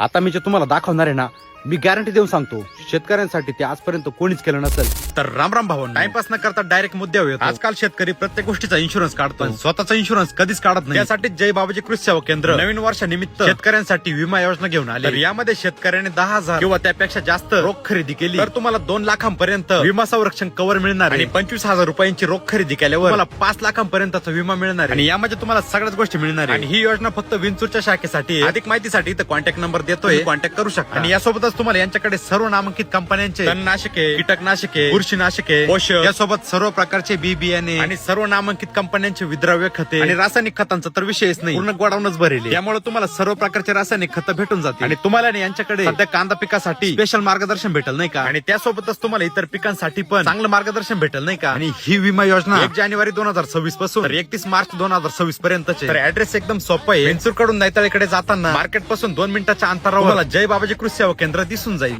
आता मी जे तुम्हाला दाखवणार आहे ना मी गॅरंटी देऊन सांगतो शेतकऱ्यांसाठी ते आजपर्यंत कोणीच केलं नसेल. तर राम राम भाऊ टाइमपास न करता डायरेक्ट मुद्द्यावर येतो. आजकाल शेतकरी प्रत्येक गोष्टीचा इन्शुरन्स काढतो. स्वतःचा इन्शुरन्स कधीच काढत नाही. त्यासाठी जय बाबाजी कृषी सेवा केंद्र नवीन वर्षानिमित्त शेतकऱ्यांसाठी विमा योजना घेऊन आले. यामध्ये शेतकऱ्याने दहा हजार किंवा त्यापेक्षा जास्त रोख खरेदी केली. तर तुम्हाला दोन लाखांपर्यंत विमा संरक्षण कव्हर मिळणार आहे. आणि पंचवीस हजार रुपयांची रोख खरेदी केल्यावर तुम्हाला पाच लाखांपर्यंतचा विमा मिळणार आहे. आणि यामध्ये तुम्हाला सगळ्याच गोष्टी मिळणार आहे. आणि ही योजना फक्त विंचूरच्या शाखेसाठी. अधिक माहितीसाठी इथं कॉन्टॅक्ट नंबर देतोय. कॉन्टॅक्ट करू शकता. आणि यासोबतच तुम्हाला यांच्याकडे सर्व नामांकित कंपन्यांचे तणनाशके कीटकनाशके बुरशीनाशके पोषक यासोबत सर्व प्रकारचे बी बियाणे आणि सर्व नामांकित कंपन्यांचे विद्राव्य खते आणि रासायनिक खतांचा तर विषयच नाही. पूर्ण गोडाऊनच भरेल त्यामुळे तुम्हाला सर्व प्रकारचे रासायनिक खतं भेटून जातील. आणि तुम्हाला यांच्याकडे सध्या कांदा पिकासाठी स्पेशल मार्गदर्शन भेटेल नाही का? आणि त्यासोबतच तुम्हाला इतर पिकांसाठी पण चांगलं मार्गदर्शन भेटेल नाही का? आणि ही विमा योजना एक जानेवारी दोन हजार सव्वीसपासून एकतीस मार्च दोन हजार सव्वीस पर्यंत तर ऍड्रेस एकदम सोपं आहे. कडून दैताळीकडे जाताना मार्केटपासून दोन मिनिटाच्या अंतरावर जय बाबाजी कृषी सेवा केंद्र दिसून जाईल.